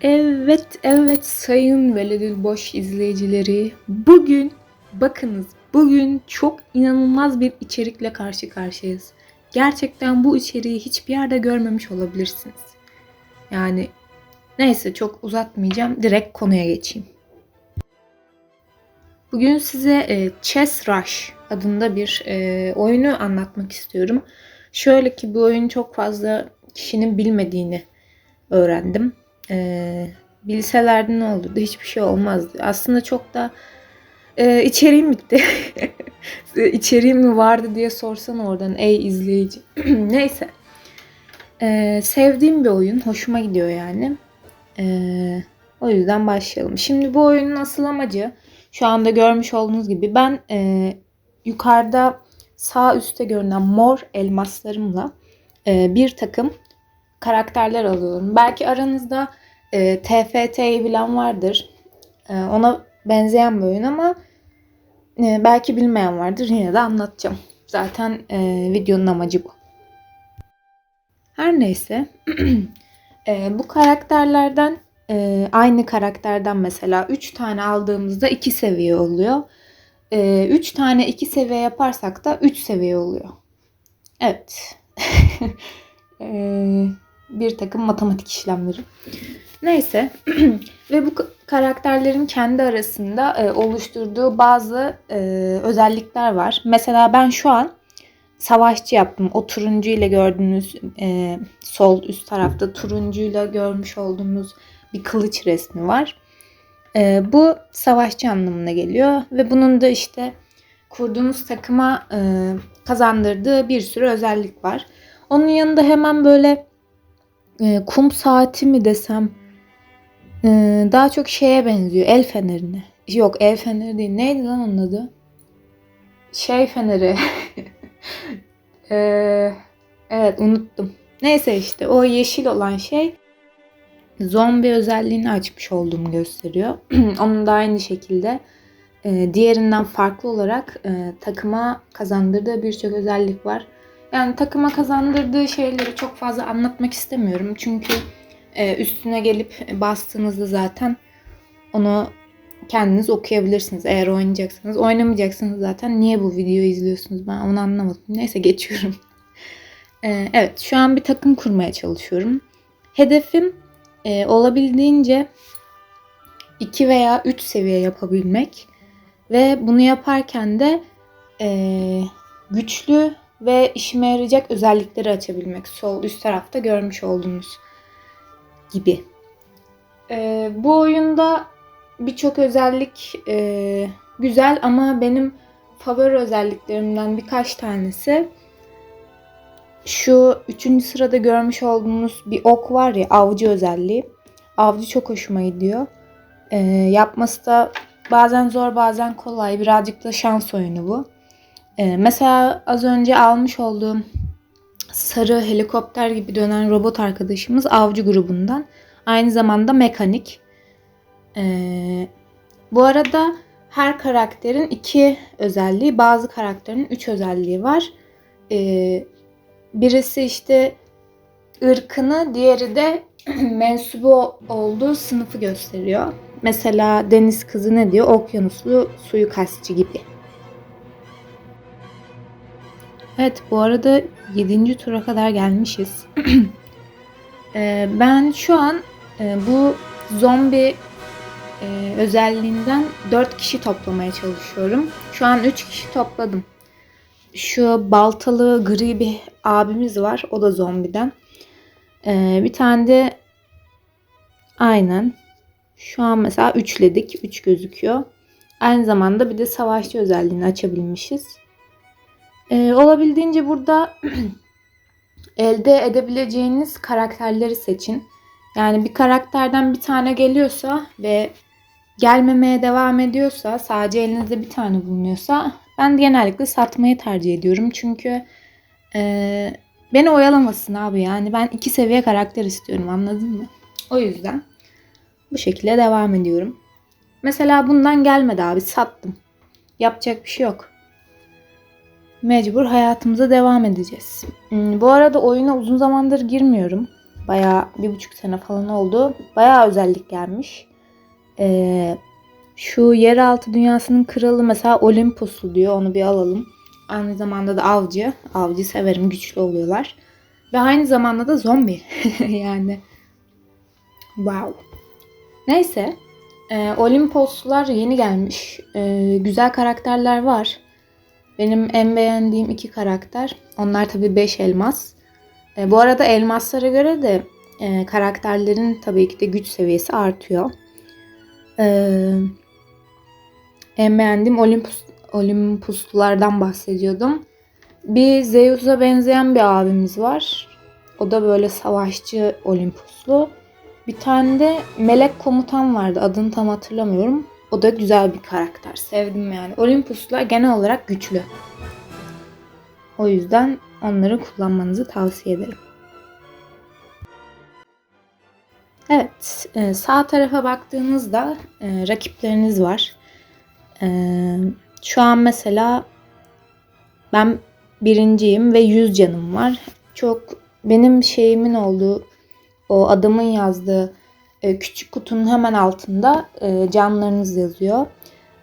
Evet, evet sayın Veledül Boş izleyicileri. Bugün, bakınız bugün çok inanılmaz bir içerikle karşı karşıyayız. Gerçekten bu içeriği hiçbir yerde görmemiş olabilirsiniz. Yani neyse çok uzatmayacağım. Direkt konuya geçeyim. Bugün size e, Chess Rush adında bir e, oyunu anlatmak istiyorum. Şöyle ki bu oyun çok fazla kişinin bilmediğini öğrendim. E, bilselerdi ne olurdu? Hiçbir şey olmazdı. Aslında çok da e, içeriğim bitti. içeriğim mi vardı diye sorsan oradan ey izleyici. Neyse. E, sevdiğim bir oyun. Hoşuma gidiyor yani. E, o yüzden başlayalım. Şimdi bu oyunun asıl amacı şu anda görmüş olduğunuz gibi ben e, yukarıda sağ üstte görünen mor elmaslarımla e, bir takım karakterler alıyorum. Belki aranızda e, TFT'yi bilen vardır. E, ona benzeyen bir oyun ama e, belki bilmeyen vardır. Yine de anlatacağım. Zaten e, videonun amacı bu. Her neyse. e, bu karakterlerden e, aynı karakterden mesela 3 tane aldığımızda 2 seviye oluyor. 3 tane 2 seviye yaparsak da 3 seviye oluyor. Evet. e, bir takım matematik işlemleri. Neyse ve bu karakterlerin kendi arasında e, oluşturduğu bazı e, özellikler var. Mesela ben şu an savaşçı yaptım. O turuncu ile gördüğünüz e, sol üst tarafta turuncuyla görmüş olduğunuz bir kılıç resmi var. E, bu savaşçı anlamına geliyor ve bunun da işte kurduğumuz takıma e, kazandırdığı bir sürü özellik var. Onun yanında hemen böyle e, kum saati mi desem e, daha çok şeye benziyor. El fenerine. Yok el feneri değil. Neydi lan onun adı? Şey feneri. e, evet unuttum. Neyse işte o yeşil olan şey zombi özelliğini açmış olduğumu gösteriyor. Onun da aynı şekilde e, diğerinden farklı olarak e, takıma kazandırdığı birçok özellik var. Yani takıma kazandırdığı şeyleri çok fazla anlatmak istemiyorum. Çünkü e, üstüne gelip bastığınızda zaten onu kendiniz okuyabilirsiniz eğer oynayacaksanız. Oynamayacaksınız zaten niye bu videoyu izliyorsunuz ben onu anlamadım. Neyse geçiyorum. E, evet şu an bir takım kurmaya çalışıyorum. Hedefim e, olabildiğince 2 veya 3 seviye yapabilmek. Ve bunu yaparken de e, güçlü ve işime yarayacak özellikleri açabilmek. Sol üst tarafta görmüş olduğunuz gibi. Ee, bu oyunda birçok özellik e, güzel ama benim favori özelliklerimden birkaç tanesi şu üçüncü sırada görmüş olduğunuz bir ok var ya avcı özelliği. Avcı çok hoşuma gidiyor. Ee, yapması da bazen zor bazen kolay. Birazcık da şans oyunu bu. Ee, mesela az önce almış olduğum sarı helikopter gibi dönen robot arkadaşımız avcı grubundan. Aynı zamanda mekanik. Ee, bu arada her karakterin iki özelliği, bazı karakterin üç özelliği var. Ee, birisi işte ırkını, diğeri de mensubu olduğu sınıfı gösteriyor. Mesela deniz kızı ne diyor? Okyanuslu suyu kastçı gibi. Evet bu arada 7. tura kadar gelmişiz. Ee, ben şu an e, bu zombi e, özelliğinden 4 kişi toplamaya çalışıyorum. Şu an 3 kişi topladım. Şu baltalı gri bir abimiz var. O da zombiden. Ee, bir tane de aynen şu an mesela üçledik. 3 gözüküyor. Aynı zamanda bir de savaşçı özelliğini açabilmişiz. Ee, olabildiğince burada elde edebileceğiniz karakterleri seçin. Yani bir karakterden bir tane geliyorsa ve gelmemeye devam ediyorsa, sadece elinizde bir tane bulunuyorsa ben genellikle satmayı tercih ediyorum. Çünkü e, beni oyalamasın abi yani ben iki seviye karakter istiyorum anladın mı? O yüzden bu şekilde devam ediyorum. Mesela bundan gelmedi abi sattım. Yapacak bir şey yok mecbur hayatımıza devam edeceğiz. Hmm, bu arada oyuna uzun zamandır girmiyorum. Bayağı bir buçuk sene falan oldu. Bayağı özellik gelmiş. Ee, şu yeraltı dünyasının kralı mesela Olympus'lu diyor. Onu bir alalım. Aynı zamanda da avcı. Avcı severim. Güçlü oluyorlar. Ve aynı zamanda da zombi. yani. Wow. Neyse. E, Olimposlular yeni gelmiş. E, güzel karakterler var. Benim en beğendiğim iki karakter. Onlar tabii 5 elmas. E, bu arada elmaslara göre de e, karakterlerin tabii ki de güç seviyesi artıyor. E, en beğendiğim Olympus, Olympuslulardan bahsediyordum. Bir Zeus'a benzeyen bir abimiz var. O da böyle savaşçı Olympuslu. Bir tane de melek komutan vardı. Adını tam hatırlamıyorum. O da güzel bir karakter. Sevdim yani. Olympuslar genel olarak güçlü. O yüzden onları kullanmanızı tavsiye ederim. Evet, e, sağ tarafa baktığınızda e, rakipleriniz var. E, şu an mesela ben birinciyim ve 100 canım var. Çok benim şeyimin olduğu o adamın yazdığı küçük kutunun hemen altında canlarınız yazıyor.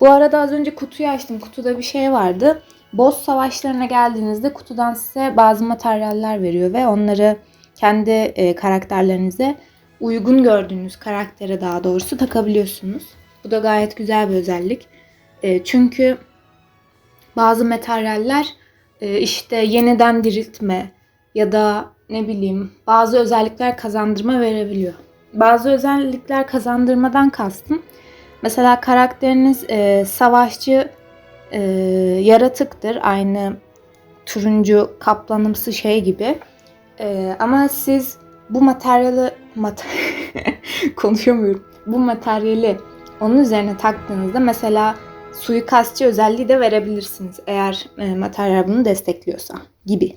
Bu arada az önce kutuyu açtım. Kutuda bir şey vardı. Boss savaşlarına geldiğinizde kutudan size bazı materyaller veriyor ve onları kendi e, karakterlerinize uygun gördüğünüz karaktere daha doğrusu takabiliyorsunuz. Bu da gayet güzel bir özellik. E, çünkü bazı materyaller e, işte yeniden diriltme ya da ne bileyim bazı özellikler kazandırma verebiliyor. Bazı özellikler kazandırmadan kastım. Mesela karakteriniz e, savaşçı e, yaratıktır. Aynı turuncu kaplanımsı şey gibi. E, ama siz bu materyali mat konuşamıyorum. Bu materyali onun üzerine taktığınızda mesela suikastçı özelliği de verebilirsiniz. Eğer e, materyal bunu destekliyorsa gibi.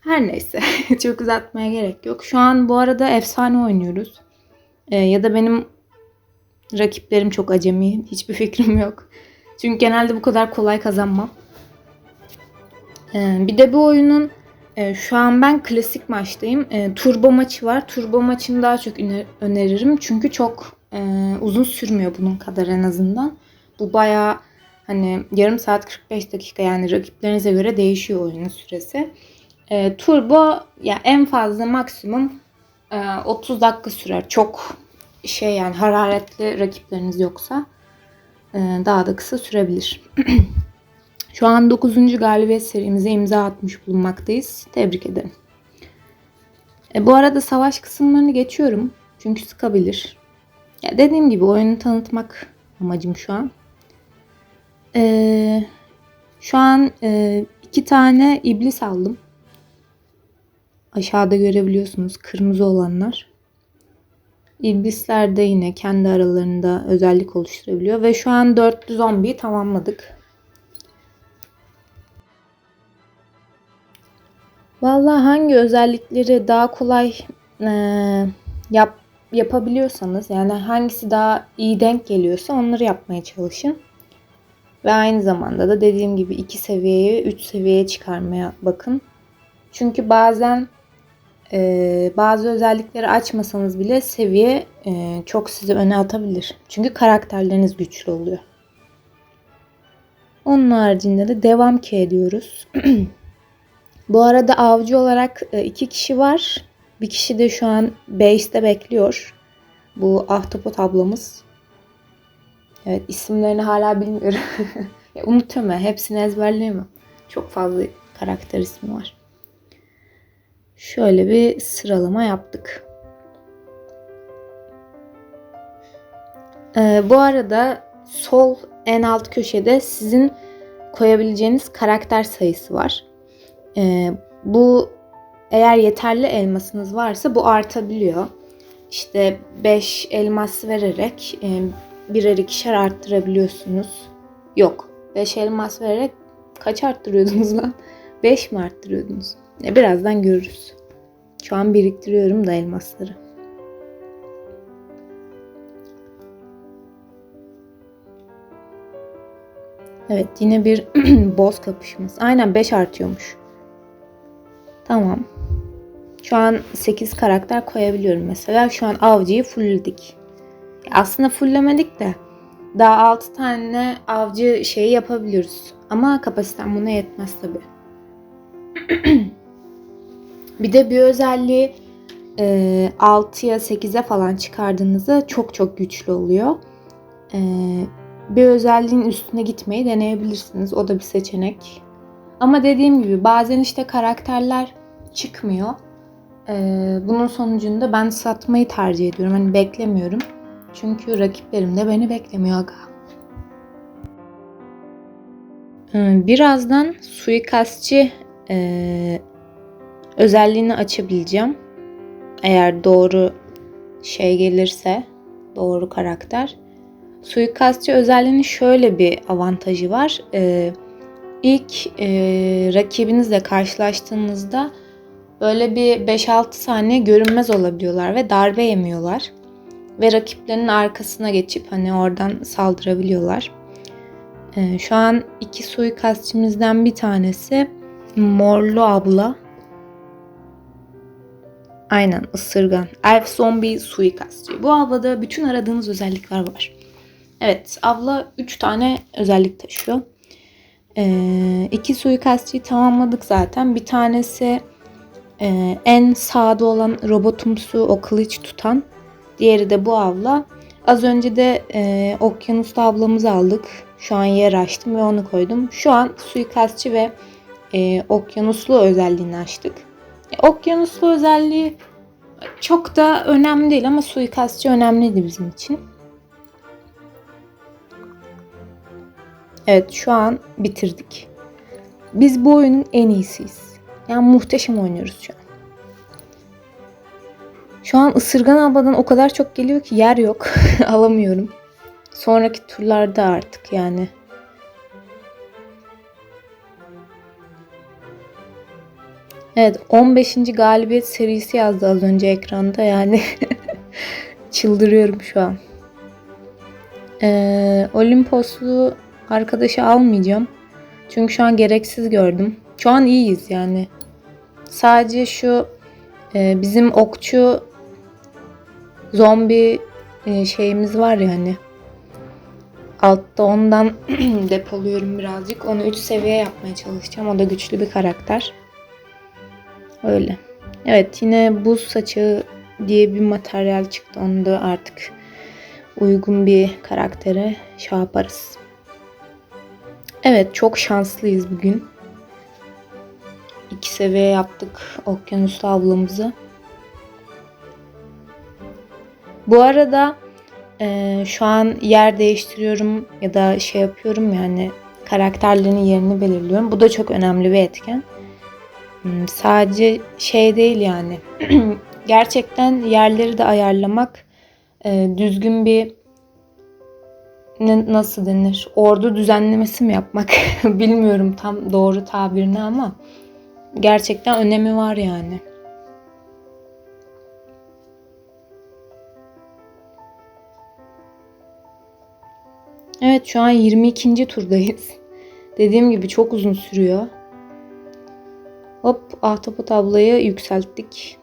Her neyse çok uzatmaya gerek yok. Şu an bu arada efsane oynuyoruz. E, ya da benim rakiplerim çok acemi. Hiçbir fikrim yok. Çünkü genelde bu kadar kolay kazanmam. E, bir de bu oyunun e, şu an ben klasik maçtayım. E, turbo maçı var. Turbo maçını daha çok öneririm. Çünkü çok e, uzun sürmüyor bunun kadar en azından. Bu bayağı hani yarım saat 45 dakika yani rakiplerinize göre değişiyor oyunun süresi. E, turbo yani en fazla maksimum 30 dakika sürer. Çok şey yani hararetli rakipleriniz yoksa e, daha da kısa sürebilir. Şu an 9. galibiyet serimize imza atmış bulunmaktayız. Tebrik ederim. E, bu arada savaş kısımlarını geçiyorum. Çünkü sıkabilir. Ya dediğim gibi oyunu tanıtmak amacım şu an. E, şu an e, iki tane iblis aldım. Aşağıda görebiliyorsunuz kırmızı olanlar. İblisler de yine kendi aralarında özellik oluşturabiliyor. Ve şu an 411'yi tamamladık. Vallahi hangi özellikleri daha kolay e, yap, yapabiliyorsanız yani hangisi daha iyi denk geliyorsa onları yapmaya çalışın. Ve aynı zamanda da dediğim gibi iki seviyeyi üç seviyeye çıkarmaya bakın. Çünkü bazen e, bazı özellikleri açmasanız bile seviye e, çok sizi öne atabilir. Çünkü karakterleriniz güçlü oluyor. Onun haricinde de devam ki ediyoruz. Bu arada avcı olarak e, iki kişi var. Bir kişi de şu an base'te bekliyor. Bu ahtapot ablamız. Evet isimlerini hala bilmiyorum. ya, unutuyorum ben. Hepsini ezberleyemem. Çok fazla karakter ismi var. Şöyle bir sıralama yaptık. Ee, bu arada sol en alt köşede sizin koyabileceğiniz karakter sayısı var. Ee, bu eğer yeterli elmasınız varsa bu artabiliyor. İşte 5 elmas vererek e, birer ikişer arttırabiliyorsunuz. Yok. 5 elmas vererek kaç arttırıyordunuz lan? 5 mi arttırıyordunuz? E, birazdan görürüz. Şu an biriktiriyorum da elmasları. Evet yine bir boss kapışması. Aynen 5 artıyormuş. Tamam. Şu an 8 karakter koyabiliyorum mesela. Şu an avcıyı fullledik. Aslında fulllemedik de daha 6 tane avcı şeyi yapabiliyoruz. Ama kapasitem buna yetmez tabi. bir de bir özelliği e, 6'ya 8'e falan çıkardığınızda çok çok güçlü oluyor. E, bir özelliğin üstüne gitmeyi deneyebilirsiniz. O da bir seçenek. Ama dediğim gibi bazen işte karakterler çıkmıyor. Ee, bunun sonucunda ben satmayı tercih ediyorum. Hani beklemiyorum. Çünkü rakiplerim de beni beklemiyor aga. Birazdan suikastçı e, özelliğini açabileceğim. Eğer doğru şey gelirse, doğru karakter. Suikastçı özelliğinin şöyle bir avantajı var. Ee, ilk e, rakibinizle karşılaştığınızda böyle bir 5-6 saniye görünmez olabiliyorlar ve darbe yemiyorlar. Ve rakiplerinin arkasına geçip hani oradan saldırabiliyorlar. Ee, şu an iki suikastçimizden bir tanesi Morlu abla. Aynen ısırgan. Elf zombi suikastçı. Bu ablada bütün aradığınız özellikler var. Evet abla 3 tane özellik taşıyor. Ee, iki suikastçıyı tamamladık zaten. Bir tanesi e, en sağda olan robotumsu o kılıç tutan. Diğeri de bu abla. Az önce de e, okyanuslu ablamızı aldık. Şu an yer açtım ve onu koydum. Şu an suikastçı ve e, okyanuslu özelliğini açtık. Okyanuslu özelliği çok da önemli değil ama suikastçı önemliydi bizim için. Evet şu an bitirdik. Biz bu oyunun en iyisiyiz. Yani muhteşem oynuyoruz şu an. Şu an ısırgan abladan o kadar çok geliyor ki yer yok. Alamıyorum. Sonraki turlarda artık yani. Evet 15. galibiyet serisi yazdı az önce ekranda yani. Çıldırıyorum şu an. Ee, Olimposlu arkadaşı almayacağım. Çünkü şu an gereksiz gördüm. Şu an iyiyiz yani. Sadece şu e, bizim okçu zombi e, şeyimiz var ya hani. Altta ondan depoluyorum birazcık. Onu 3 seviye yapmaya çalışacağım. O da güçlü bir karakter. Öyle. Evet yine buz saçı diye bir materyal çıktı. Onu da artık uygun bir karaktere şey yaparız. Evet çok şanslıyız bugün. İki seviye yaptık okyanuslu ablamızı. Bu arada e, şu an yer değiştiriyorum ya da şey yapıyorum yani karakterlerin yerini belirliyorum. Bu da çok önemli bir etken. Hmm, sadece şey değil yani. Gerçekten yerleri de ayarlamak, e, düzgün bir nasıl denir? Ordu düzenlemesi mi yapmak? Bilmiyorum tam doğru tabirini ama gerçekten önemi var yani. Evet şu an 22. turdayız. Dediğim gibi çok uzun sürüyor. Hop ahtapot ablayı yükselttik.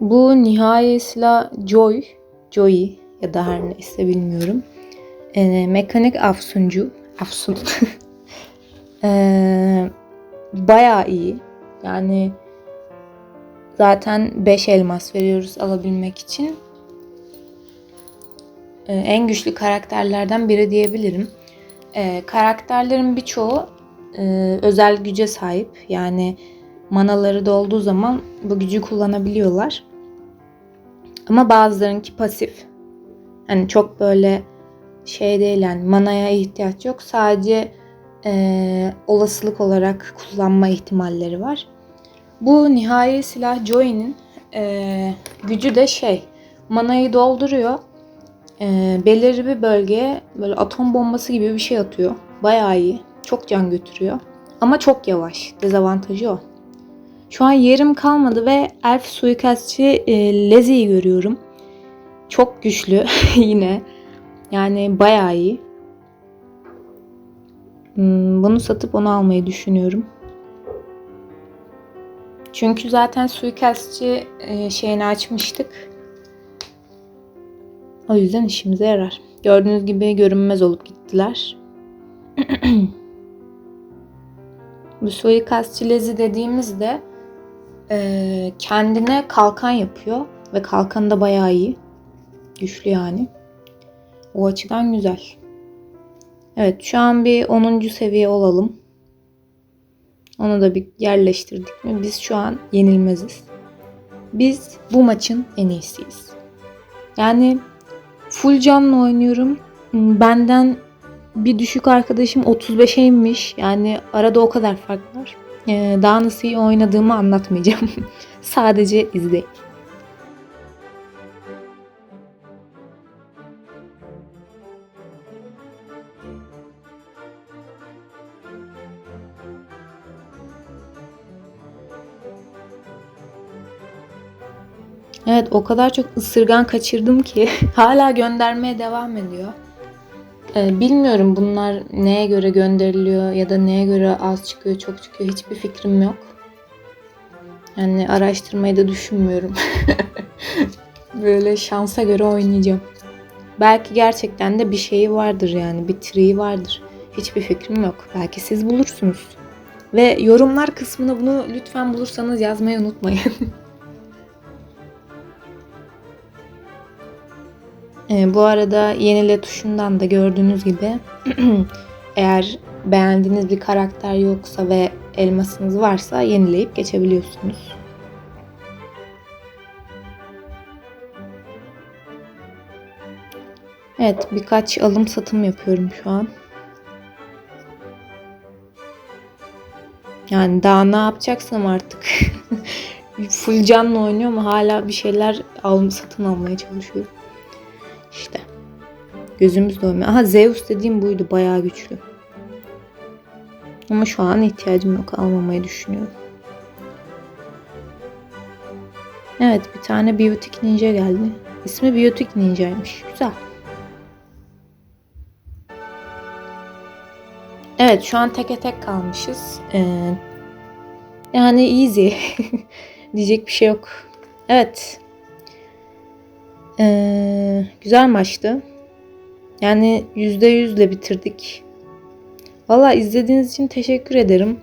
Bu nihayesla Joy, Joy ya da her neyse bilmiyorum. E, mekanik afsuncu, afsun. e, bayağı iyi. Yani zaten 5 elmas veriyoruz alabilmek için. E, en güçlü karakterlerden biri diyebilirim. E, karakterlerin birçoğu e, özel güce sahip. Yani manaları dolduğu zaman bu gücü kullanabiliyorlar. Ama bazılarınki pasif. Hani çok böyle şey değil yani manaya ihtiyaç yok. Sadece e, olasılık olarak kullanma ihtimalleri var. Bu nihai silah Joey'nin e, gücü de şey manayı dolduruyor. E, belirli bir bölgeye böyle atom bombası gibi bir şey atıyor. Bayağı iyi. Çok can götürüyor. Ama çok yavaş. Dezavantajı o. Şu an yerim kalmadı ve elf suikastçı e, Lezi'yi görüyorum. Çok güçlü yine. Yani bayağı iyi. Hmm, bunu satıp onu almayı düşünüyorum. Çünkü zaten suikastçı e, şeyini açmıştık. O yüzden işimize yarar. Gördüğünüz gibi görünmez olup gittiler. Bu suikastçı lezi dediğimizde e, kendine kalkan yapıyor. Ve kalkanı da bayağı iyi. Güçlü yani. O açıdan güzel. Evet şu an bir 10. seviye olalım. Onu da bir yerleştirdik mi biz şu an yenilmeziz. Biz bu maçın en iyisiyiz. Yani full canlı oynuyorum. Benden bir düşük arkadaşım 35'e inmiş. Yani arada o kadar fark var. Ee, daha nasıl iyi oynadığımı anlatmayacağım. Sadece izleyin. Evet o kadar çok ısırgan kaçırdım ki hala göndermeye devam ediyor. Ee, bilmiyorum bunlar neye göre gönderiliyor ya da neye göre az çıkıyor çok çıkıyor hiçbir fikrim yok. Yani araştırmayı da düşünmüyorum. Böyle şansa göre oynayacağım. Belki gerçekten de bir şeyi vardır yani bir triği vardır. Hiçbir fikrim yok. Belki siz bulursunuz. Ve yorumlar kısmına bunu lütfen bulursanız yazmayı unutmayın. Ee, bu arada yenile tuşundan da gördüğünüz gibi eğer beğendiğiniz bir karakter yoksa ve elmasınız varsa yenileyip geçebiliyorsunuz. Evet birkaç alım satım yapıyorum şu an. Yani daha ne yapacaksam artık. Full canlı oynuyor ama hala bir şeyler alım satın almaya çalışıyorum. Gözümüz doymuyor. Aha Zeus dediğim buydu. Bayağı güçlü. Ama şu an ihtiyacım yok. Almamayı düşünüyorum. Evet bir tane Biotic Ninja geldi. İsmi Biotic Ninja'ymış. Güzel. Evet şu an teke tek kalmışız. Ee, yani easy. Diyecek bir şey yok. Evet. Ee, güzel maçtı. Yani %100'le bitirdik. Valla izlediğiniz için teşekkür ederim.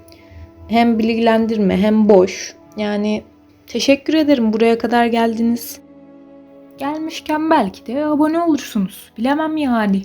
Hem bilgilendirme hem boş. Yani teşekkür ederim buraya kadar geldiniz. Gelmişken belki de abone olursunuz. Bilemem yani.